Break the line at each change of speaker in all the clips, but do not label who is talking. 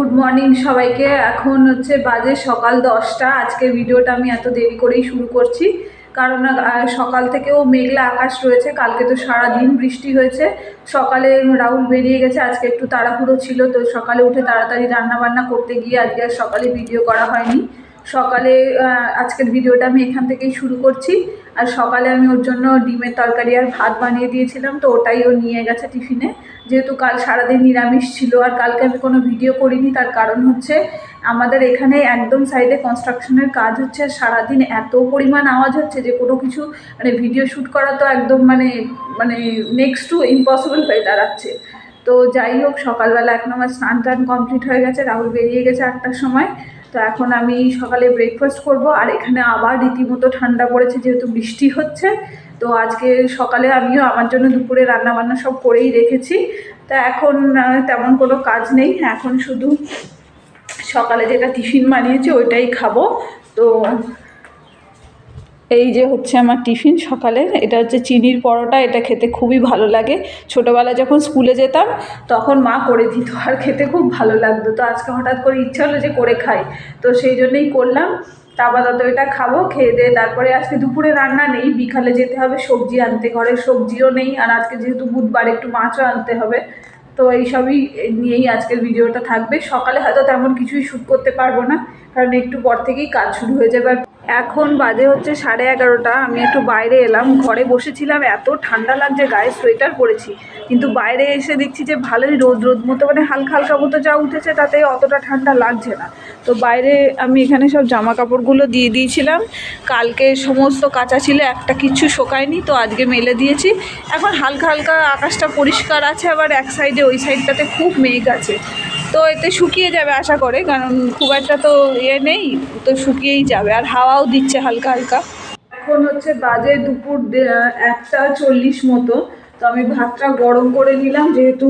Good morning সবাইকে। এখন হচ্ছে বাজে সকাল দশটা। আজকে ভিডিওটা আমি এত দেরি করেই শুরু করছি। কারণ সকাল থেকেও মেঘলা আকাশ রয়েছে। কালকে তো সারা দিন বৃষ্টি হয়েছে। সকালে রাহুল বেরিয়ে গেছে। আজকে একটু তাড়াহুড়ো ছিল। তো সকালে উঠে তাড়াতাড়ি রান্না বান্না করতে গিয়ে আজকে আর সকালে ভিডিও করা হয়নি। সকালে আজকের ভিডিওটা আমি এখান থেকেই শুরু করছি। আর সকালে আমি ওর জন্য ডিমের তরকারি আর ভাত বানিয়ে দিয়েছিলাম, তো ওটাই ও নিয়ে গেছে টিফিনে। যেহেতু কাল সারাদিন নিরামিষ ছিল, আর কালকে আমি কোনো ভিডিও করিনি, তার কারণ হচ্ছে আমাদের এখানে একদম সাইডে কনস্ট্রাকশনের কাজ হচ্ছে, আর সারাদিন এত পরিমাণ আওয়াজ হচ্ছে যে কোনো কিছু মানে ভিডিও শ্যুট করা তো একদম মানে মানে নেক্সট টু ইম্পসিবল হয়ে দাঁড়াচ্ছে। তো যাই হোক, সকালবেলা এখন আমার স্নান টান কমপ্লিট হয়ে গেছে, রাহুল বেরিয়ে গেছে আটটার সময়। তো এখন আমি সকালে ব্রেকফাস্ট করব, আর এখানে আবার রীতিমতো ঠান্ডা পড়েছে যেহেতু বৃষ্টি হচ্ছে। তো আজকে সকালে আমিও আমার জন্য দুপুরে রান্নাবান্না সব করেই রেখেছি। তা এখন তেমন কোনো কাজ নেই। এখন শুধু সকালে যেটা টিফিন বানিয়েছি ওইটাই খাব। তো এই যে হচ্ছে আমার টিফিন সকালের এটা হচ্ছে চিনির পরোটা, এটা খেতে খুবই ভালো লাগে। ছোটোবেলায় যখন স্কুলে যেতাম, তখন মা করে দিত, আর খেতে খুব ভালো লাগতো। তো আজকে হঠাৎ করে ইচ্ছা হলো যে করে খাই। তো সেই জন্যই করলাম। আপাতত এটা খাব, খেয়ে দিয়ে তারপরে আজকে দুপুরে রান্না নেই, বিকালে যেতে হবে সবজি আনতে, ঘরে সবজিও নেই, আর আজকে যেহেতু বুধবার একটু মাছও আনতে হবে। তো এইসবই নিয়েই আজকের ভিডিওটা থাকবে। সকালে হয়তো তেমন কিছুই শ্যুট করতে পারব না, কারণ একটু পর থেকেই কাজ শুরু হয়ে যাবে। এখন বাজে হচ্ছে সাড়ে এগারোটা, আমি একটু বাইরে এলাম, ঘরে বসেছিলাম, এত ঠান্ডা লাগছে, গায়ে সোয়েটার পরেছি, কিন্তু বাইরে এসে দেখছি যে ভালোই রোদ রোদ মতো মানে হালকা হালকা মতো যা উঠেছে তাতে অতটা ঠান্ডা লাগছে না। তো বাইরে আমি এখানে সব জামা কাপড়গুলো দিয়ে দিয়েছিলাম, কালকে সমস্ত কাঁচা ছিল, একটা কিচ্ছু শোকায়নি, তো আজকে মেলে দিয়েছি। এখন হালকা হালকা আকাশটা পরিষ্কার আছে, আবার এক সাইডে ওই সাইডটাতে খুব মেঘ আছে। তো এতে শুকিয়ে যাবে আশা করে, কারণ খুব একটা তো ইয়ে নেই, তো শুকিয়েই যাবে, আর হাওয়াও দিচ্ছে হালকা হালকা। এখন হচ্ছে বাজে দুপুর একটা চল্লিশ মতো, তো আমি ভাতটা গরম করে নিলাম, যেহেতু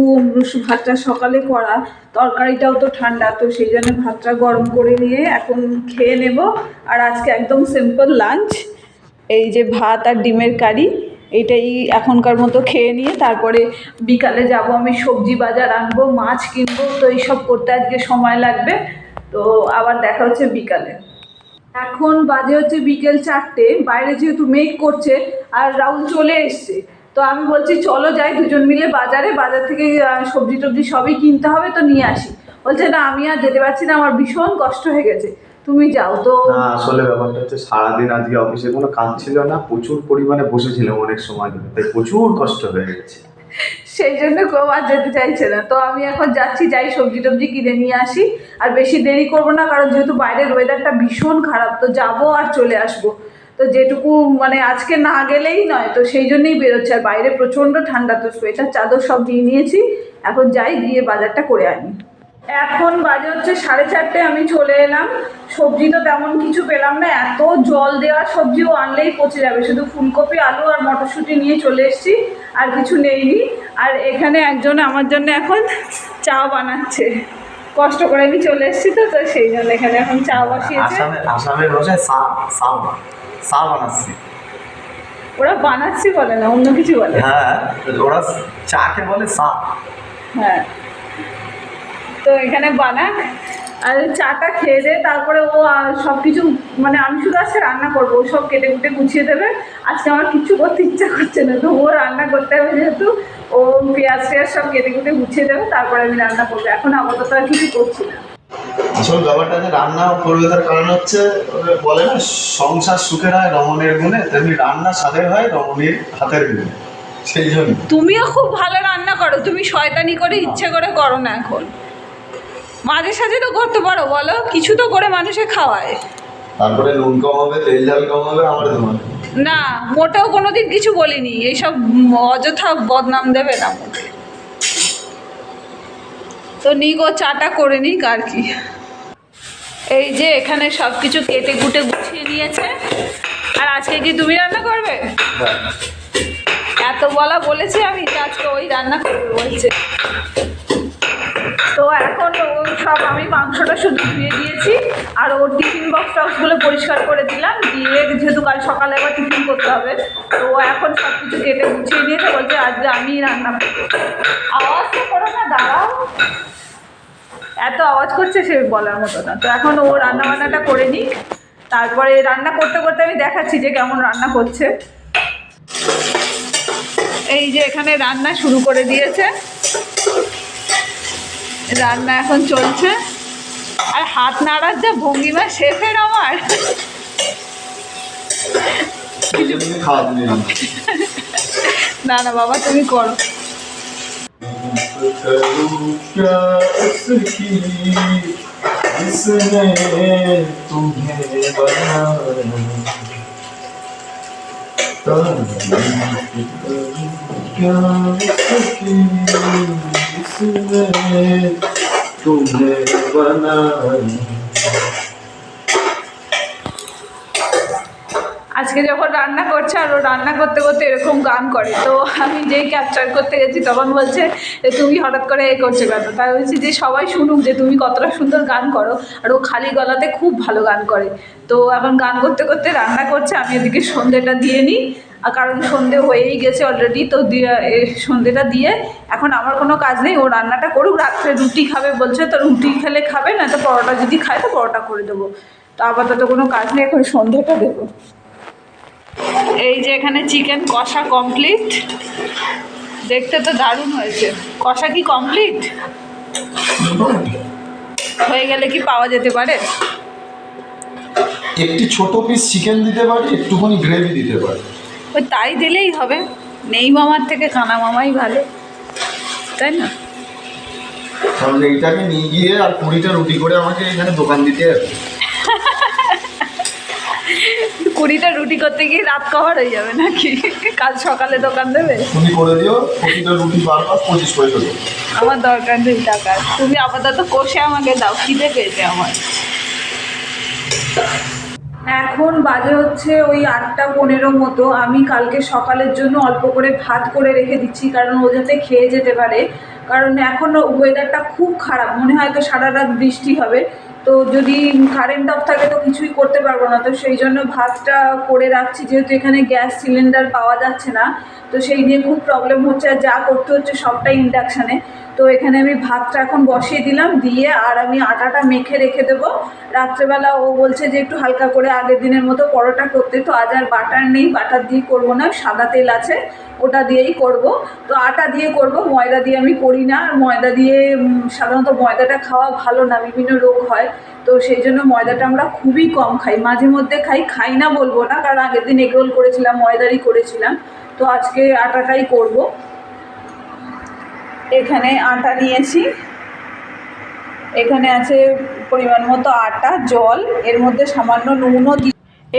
ভাতটা সকালে করা, তরকারিটাও তো ঠান্ডা, তো সেই জন্য ভাতটা গরম করে নিয়ে এখন খেয়ে নেব। আর আজকে একদম সিম্পল লাঞ্চ এই যে ভাত আর ডিমের কারি। এইটাই এখনকার মতো খেয়ে নিয়ে তারপরে বিকালে যাব আমি সবজি বাজার আনব, মাছ কিনবো, তো এইসব করতে আজকে সময় লাগবে। তো আবার দেখা হচ্ছে বিকালে। এখন বাজে হচ্ছে বিকেল চারটে, বাইরে যেহেতু মেঘ করছে আর রাহুল চলে এসছে। তো আমি বলছি, চলো যাই দুজন মিলে বাজারে, বাজার থেকে সবজি টবজি সবই কিনতে হবে, তো নিয়ে আসি। বলছে, না, আমি আর যেতে পারছি না, আমার ভীষণ কষ্ট হয়ে গেছে। তুমি যাও তো।
না আসলে ব্যাপারটা হচ্ছে সারাদিন আজকে অফিসে কোনো কাজ ছিল না প্রচুর পরিমাণে বসেছিলাম অনেক সময় ধরে তাই প্রচুর কষ্ট হয়ে গেছে।
সেই জন্য কেউ আর যেতে চাইছে না। তো আমি এখন যাচ্ছি যাই সবজি টবজি কিনে নিয়ে আসি। আর বেশি দেরি করব না কারণ যেহেতু বাইরের ওয়েদারটা ভীষণ খারাপ তো যাব আর চলে আসব। তো যেটুকু মানে আজকে না গেলেই নয় তো সেই জন্যই বেরোচ্ছে। আর বাইরে প্রচণ্ড ঠান্ডা তো সোয়েটার চাদর সব নিয়ে নিয়েছি। এখন যাই গিয়ে বাজারটা করে আনি। এখন বাজে হচ্ছে সাড়ে চারটে আমি চলে এলাম। সবজি তো তেমন কিছু পেলাম না এত জল দেওয়া সবজিও আনলেই পচে যাবে। শুধু ফুলকপি আলু আর মটরশুঁটি নিয়ে চলে এসেছি আর কিছু নেইনি। আর এখানে একজন আমার জন্য এখন চা বানাচ্ছে। কষ্ট করে আমি চলে এসেছি তো তো সেই জন্য এখানে এখন চা বসিয়েছে।
আসামে সা বানাচ্ছি।
ওরা বানাচ্ছি বলে না অন্য কিছু বলে।
হ্যাঁ ওরা চাকে বলে সা
হ্যাঁ। তো এখানে বানাক আর চাটা খেয়ে দে তারপরে ও সব কিছু মানে আমি শুধু আজকে রান্না করব। ও সব কেটে কুটে গুছিয়ে দেবে। আজকে আমার কিচ্ছু করতে ইচ্ছা করছে না। তো ও রান্না করতে হবে যেহেতু ও পেঁয়াজ টেয়াজ সব কেটে কুটে গুছিয়ে দেবে তারপরে আমি রান্না করব। এখন আপাতত আর কিছু করছি না।
আসলে ব্যাপারটা যে রান্না করবে তার কারণ হচ্ছে বলে না সংসার সুখের হয় রমণের গুণে। তেমনি রান্না স্বাদের হয় রমণীর হাতের গুণে। সেই জন্য।
তুমিও খুব ভালো রান্না করো। তুমি শয়তানি করে ইচ্ছে করে করো না এখন। মাঝে সাঝে তো করতে পারো বলো। কিছু তো করে মানুষে খাওয়ায়।
তারপরে নুন কম হবে তেল ঝাল কম হবে আমার তোমার
না মোটেও কোনোদিন কিছু বলিনি। এইসব অযথা বদনাম দেবে না তো নিক ও চাটা করে নিক আর কি। এই যে এখানে সব কিছু কেটে কুটে গুছিয়ে নিয়েছে। আর আজকে কি তুমি রান্না করবে? এত বলা বলেছি আমি আজকে ওই রান্না করবে বলছে। তো এখন সব আমি মাংসটা শুধু ধুয়ে দিয়েছি আর ওর টিফিন বক্স টক্সগুলো পরিষ্কার করে দিলাম। দিয়ে যেহেতু কাল সকালে আবার টিফিন করতে হবে, তো এখন সব কিছু কেটে গুছিয়ে নিয়েছে, বলছে আজকে আমিই রান্না করব। আওয়াজ তো করো না, দাঁড়াও। এত আওয়াজ করছে সে বলার মতো না। তো এখন ও রান্না বান্নাটা করে নিই তারপরে রান্না করতে করতে আমি দেখাচ্ছি যে কেমন রান্না করছে। এই যে এখানে রান্না শুরু করে দিয়েছে। রান্না এখন চলছে আর হাত নাড়ার যা ভঙ্গিমা শেফের আমার
এই জন্য খাওয়া দিলাম
না না বাবা তুমি করো
करूं क्या उसकी जिसने तुम्हें बनाया तारीफ करूं क्या उसकी जिसने तुम्हें बनाया
আজকে যখন রান্না করছে আর ও রান্না করতে করতে এরকম গান করে তো আমি যেই ক্যাপচার করতে গেছি তখন বলছে যে তুমি হঠাৎ করে এ করছো কেন তাই বলছি যে সবাই শুনুক যে তুমি কতটা সুন্দর গান করো আর ও খালি গলাতে খুব ভালো গান করে তো এখন গান করতে করতে রান্না করছে আমি এদিকে সন্ধেটা দিয়ে নিই আর কারণ সন্ধে হয়েই গেছে অলরেডি তো দিয়ে সন্ধেটা দিয়ে এখন আমার কোনো কাজ নেই, ও রান্নাটা করুক, রাত্রে রুটি খাবে বলছে, তো রুটি খেলে খাবে না তো পরোটা যদি খায়, তো পরোটা করে দেবো। তো আপাতত কোনো কাজ নেই, এখন সন্ধেটা দেবো। এই যে এখানে চিকেন কষা কমপ্লিট দেখতে তো দারুণ হয়েছে। কষা কি কমপ্লিট হয়ে গেলে কি পাওয়া যেতে পারে?
একটি ছোট পিস চিকেন দিতে পারি, একটুখানি গ্রেভি দিতে পারি।
ওই তাই দিলেই হবে। নেই মামার থেকে কানা মামাই ভালো। তাই না?
কারণ এইটাকে নিয়ে গিয়ে আর কুড়িটা রুটি করে আমাকে এখানে দোকান দিতে হবে।
কুড়িটা রুটি করতে গিয়ে রাত কভার হয়ে যাবে নাকি? কাল সকালে দোকান দেবে?
তুমি করে দিও প্রতিটা রুটি বারবার পঁচিশ পয়সা দেবো।
আমার দরকার নেই টাকার তুমি আপাতত কষে আমাকে দাও খিদে পেয়েছে আমার। এখন বাজে হচ্ছে ওই আটটা পনেরো মতো। আমি কালকে সকালের জন্য অল্প করে ভাত করে রেখে দিচ্ছি, কারণ ও যাতে খেয়ে যেতে পারে। কারণ এখন ওয়েদারটা খুব খারাপ, মনে হয় তো সারা রাত বৃষ্টি হবে। তো যদি কারেন্ট অফ থাকে তো কিছুই করতে পারব না। তো সেই জন্য ভাতটা করে রাখছি, যেহেতু এখানে গ্যাস সিলিন্ডার পাওয়া যাচ্ছে না। তো সেই নিয়ে খুব প্রবলেম হচ্ছে, আর যা করতে হচ্ছে সবটাই ইন্ডাকশানে তো এখানে আমি ভাতটা এখন বসিয়ে দিলাম, দিয়ে আর আমি আটাটা মেখে রেখে দেবো। রাত্রেবেলা ও বলছে যে একটু হালকা করে আগের দিনের মতো পরোটা করতে, তো আজ আর বাটার নেই, বাটার দিয়ে করব না, সাদা তেল আছে, ওটা দিয়েই করব। তো আটা দিয়ে করব, ময়দা দিয়ে আমি করি না, আর ময়দা দিয়ে সাধারণত ময়দাটা খাওয়া ভালো না, বিভিন্ন রোগ হয়, তো সেই জন্য ময়দাটা আমরা খুবই কম খাই, মাঝে মধ্যে খাই খাই না বলব না, কারণ আগের দিন এগরোল করেছিলাম, ময়দারই করেছিলাম, তো আজকে আটাটাই করব। এখানে আটা নিয়েছি। এখানে আছে পরিমাণ মতো আটা, জল, এর মধ্যে সামান্য নুনও দি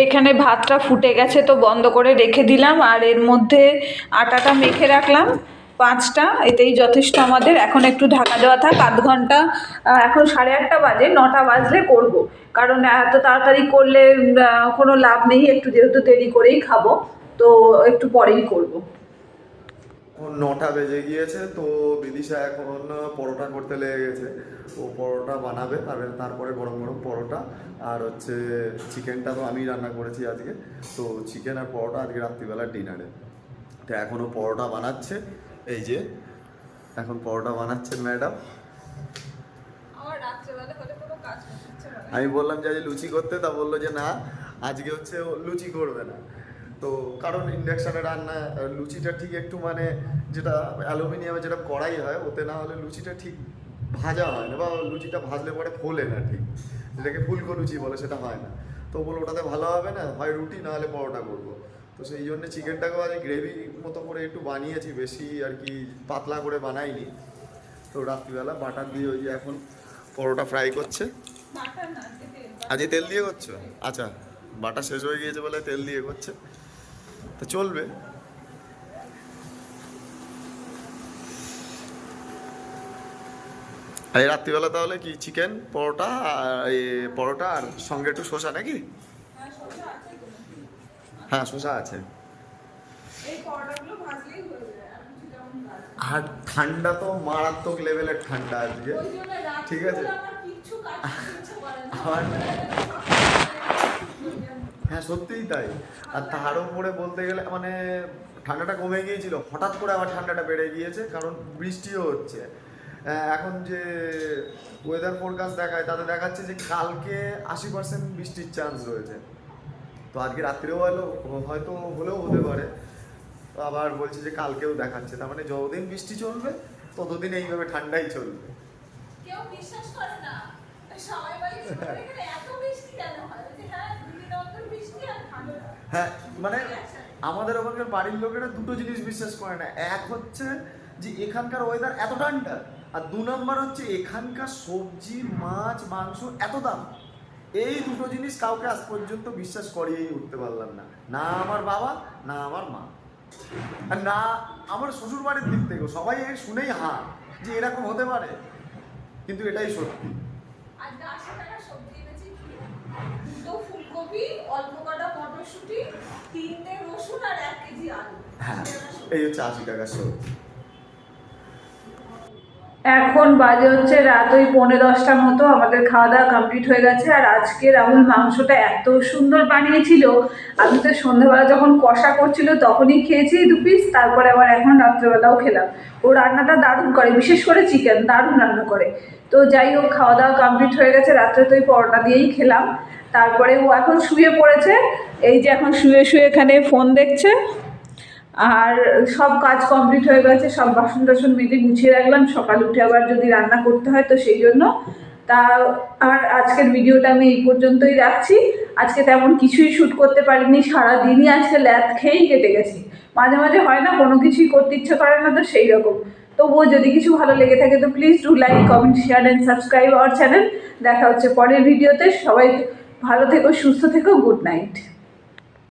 এখানে ভাতটা ফুটে গেছে তো বন্ধ করে রেখে দিলাম, আর এর মধ্যে আটাটা মেখে রাখলাম, পাঁচটা, এতেই যথেষ্ট আমাদের। এখন একটু ঢাকা দেওয়া থাক, আধ ঘণ্টা এখন সাড়ে আটটা বাজে, নটা বাজলে করব। কারণ এত তাড়াতাড়ি করলে কোনো লাভ নেই, একটু যেহেতু দেরি করেই খাব, তো একটু পরেই করব।
এখন নটা বেজে গিয়েছে তো বিদিশা এখন পরোটা করতে লেগে গেছে। ও পরোটা বানাবে তারপরে তারপরে গরম গরম পরোটা আর হচ্ছে চিকেনটা তো আমি রান্না করেছি আজকে। তো চিকেন আর পরোটা আজকে রাত্রিবেলা ডিনারে। তো এখনও পরোটা বানাচ্ছে এই যে এখন পরোটা বানাচ্ছেন ম্যাডাম। আমি বললাম যে আজ লুচি করতে তা বলল যে না আজকে হচ্ছে ও লুচি করবে না। তো কারণ ইন্ডাকশানে রান্না লুচিটা ঠিক একটু মানে যেটা অ্যালুমিনিয়ামে যেটা কড়াই হয় ওতে না হলে লুচিটা ঠিক ভাজা হয় না বা লুচিটা ভাজলে পরে ফোলে না ঠিক। যেটাকে ফুলকো লুচি বলে সেটা হয় না। তো বলো ওটাতে ভালো হবে না হয় রুটি না হলে পরোটা করব। তো সেই জন্য চিকেনটাকেও আজ গ্রেভি মতো করে একটু বানিয়েছি বেশি আর কি পাতলা করে বানাইনি। তো রাত্রিবেলা বাটার দিয়ে ওই যে এখন পরোটা ফ্রাই করছে। আজকে তেল। দিয়ে করছ? আচ্ছা বাটা শেষ হয়ে গিয়েছে বলে তেল দিয়ে করছে। তো চলবে। আর এই রাত্রিবেলা তাহলে কি চিকেন পরোটা পরোটা আর সঙ্গে একটু শসা নাকি? হ্যাঁ শসা আছে।
আর
ঠান্ডা তো মারাত্মক লেভেলের ঠান্ডা আজকে। ঠিক আছে।
আমার কিচ্ছু কাজ করতে ইচ্ছে করে না।
আমার হ্যাঁ সত্যিই তাই। আর তার উপরে বলতে গেলে মানে ঠান্ডাটা কমে গিয়েছিল। হঠাৎ করে আবার ঠান্ডাটা বেড়ে গিয়েছে, কারণ বৃষ্টিও হচ্ছে। এখন যে ওয়েদার ফোরকাস্ট দেখায়, তাতে দেখাচ্ছে যে কালকে আশি পার্সেন্ট বৃষ্টির চান্স রয়েছে। তো আজকে রাত্রেও হলো, হয়তো হলেও হতে পারে। তো আবার বলছে যে কালকেও দেখাচ্ছে। তার মানে যতদিন বৃষ্টি চলবে, ততদিন এইভাবে ঠান্ডাই চলবে।
কেউ বিশ্বাস করে না। সবাই বলে, এত বৃষ্টি কেন হয় বলছি, হ্যাঁ দুদিন অন্তর বৃষ্টি আর ভালো না
হ্যাঁ মানে আমাদের ওখানকার বাড়ির লোকেরা দুটো জিনিস বিশ্বাস করে না। এক হচ্ছে যে এখানকার ওয়েদার এত ঠান্ডা, আর দু নম্বর হচ্ছে এখানকার সবজি, মাছ, মাংস এত দাম। এই দুটো জিনিস কাউকে আজ পর্যন্ত বিশ্বাস করিয়েই উঠতে পারলাম না। না আমার বাবা, না আমার মা। আর না আমার শ্বশুর বাড়ির দিক থেকেও সবাই এই শুনেই হা যে এরকম হতে পারে। কিন্তু এটাই সত্যি।
দুটো ফুলকপি, অল্প কটা মটরশুঁটি, তিনটে রসুন আর এক কেজি আলু
হ্যাঁ
টাকা।
এই হচ্ছে আশি টাকার সবজি
এখন বাজে হচ্ছে রাত ওই পৌনে দশটার মতো, আমাদের খাওয়া দাওয়া কমপ্লিট হয়ে গেছে। আর আজকে রাহুল মাংসটা এত সুন্দর বানিয়েছিল, আমি তো সন্ধ্যাবেলা যখন কষা করছিল তখনই খেয়েছি দু পিস তারপরে আবার এখন রাত্রেবেলাও খেলাম। ও রান্নাটা দারুণ করে, বিশেষ করে চিকেন দারুণ রান্না করে। তো যাই হোক খাওয়া দাওয়া কমপ্লিট হয়ে গেছে, রাত্রে তো ওই পরোটা দিয়েই খেলাম। তারপরে ও এখন শুয়ে পড়েছে, এই যে এখন শুয়ে শুয়ে এখানে ফোন দেখছে। আর সব কাজ কমপ্লিট হয়ে গেছে, সব বাসন টাসন মেজে গুছিয়ে রাখলাম, সকাল উঠে আবার যদি রান্না করতে হয় তো সেই জন্য। তা আর আজকের ভিডিওটা আমি এই পর্যন্তই রাখছি। আজকে তেমন কিছুই শ্যুট করতে পারিনি, সারাদিনই আজকে ল্যাদ খেয়েই কেটে গেছি। মাঝে মাঝে হয় না, কোনো কিছুই করতে ইচ্ছে করে না তো সেই রকম। তবুও যদি কিছু ভালো লেগে থাকে তো please do like comment share and subscribe our channel দেখা হচ্ছে পরের ভিডিওতে। সবাই ভালো থেকো, সুস্থ থেকো গুড নাইট